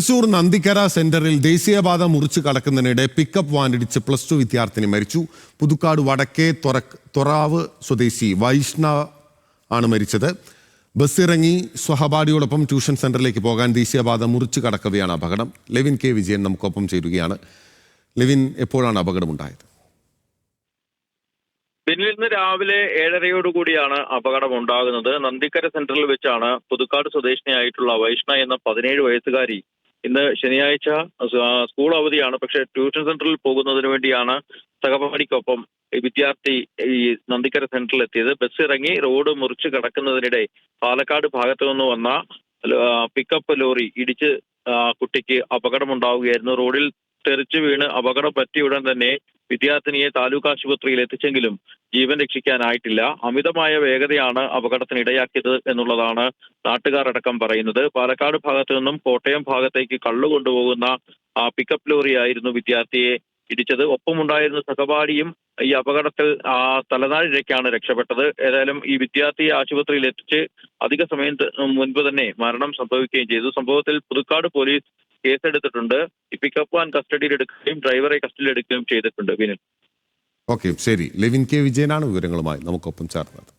തൃശൂർ നന്ദിക്കര സെന്ററിൽ ദേശീയപാത മുറിച്ച് കടക്കുന്നതിനിടെ പിക്കപ്പ് വാനിടിച്ച് പ്ലസ് ടു വിദ്യാർത്ഥിനി മരിച്ചു. പുതുക്കാട് വടക്കേ തൊറാവ് സ്വദേശി വൈഷ്ണവ് ആണ് മരിച്ചത്. ബസ് ഇറങ്ങി സ്വഹപാഠിയോടൊപ്പം ട്യൂഷൻ സെന്ററിലേക്ക് പോകാൻ ദേശീയപാത മുറിച്ച് കടക്കവെയാണ് അപകടം. ലെവിൻ കെ വിജയൻ നമുക്കൊപ്പം ചേരുകയാണ്. ലെവിൻ എപ്പോഴാണ് അപകടമുണ്ടായത്? പിന്നിൽ നിന്ന് രാവിലെ ഏഴരയോടുകൂടിയാണ് അപകടം ഉണ്ടാകുന്നത് നന്ദിക്കര സെന്ററിൽ വെച്ചാണ് പുതുക്കാട് സ്വദേശിനിയായിട്ടുള്ള വൈഷ്ണ എന്ന പതിനേഴ് വയസ്സുകാരി ഇന്ന് ശനിയാഴ്ച സ്കൂൾ അവധിയാണ്. പക്ഷേ ട്യൂഷൻ സെന്ററിൽ പോകുന്നതിന് വേണ്ടിയാണ് സഹപാഠിക്കൊപ്പം വിദ്യാർത്ഥി ഈ നന്ദിക്കര സെന്ററിൽ എത്തിയത്. ബസ് ഇറങ്ങി റോഡ് മുറിച്ച് കടക്കുന്നതിനിടെ പാലക്കാട് ഭാഗത്തു നിന്ന് വന്ന പിക്കപ്പ് ലോറി ഇടിച്ച് കുട്ടിക്ക് അപകടമുണ്ടാവുകയായിരുന്നു. റോഡിൽ തെറിച്ചു വീണ് അപകടം പറ്റിയ ഉടൻ തന്നെ വിദ്യാർത്ഥിനിയെ താലൂക്ക് ആശുപത്രിയിൽ എത്തിച്ചെങ്കിലും ജീവൻ രക്ഷിക്കാനായിട്ടില്ല. അമിതമായ വേഗതയാണ് അപകടത്തിന് ഇടയാക്കിയത് എന്നുള്ളതാണ് നാട്ടുകാരടക്കം പറയുന്നത്. പാലക്കാട് ഭാഗത്തു നിന്നും കോട്ടയം ഭാഗത്തേക്ക് കള്ളു കൊണ്ടുപോകുന്ന പിക്കപ്പ് ലോറിയായിരുന്നു വിദ്യാർത്ഥിയെ ഇടിച്ചത്. ഒപ്പമുണ്ടായിരുന്ന സഹപാഠിയും ഈ അപകടത്തിൽ ആ തലനാരിഴയ്ക്കാണ് രക്ഷപ്പെട്ടത്. ഏതായാലും ഈ വിദ്യാർത്ഥിയെ ആശുപത്രിയിൽ എത്തിച്ച് അധിക സമയം മുൻപ് തന്നെ മരണം സംഭവിക്കുകയും ചെയ്തു. സംഭവത്തിൽ പുതുക്കാട് പോലീസ് കേസെടുത്തിട്ടുണ്ട്. പിക്കപ്പ് ആൻഡ് കസ്റ്റഡിയിൽ എടുക്കുകയും ഡ്രൈവറെ കസ്റ്റഡിയിൽ എടുക്കുകയും ചെയ്തിട്ടുണ്ട് വിനിൽ ഓക്കെ ശരി. ലെവിൻ കെ. വിജയനാണ് വിവരങ്ങളുമായി. നമുക്കൊപ്പം ചേർന്നത്.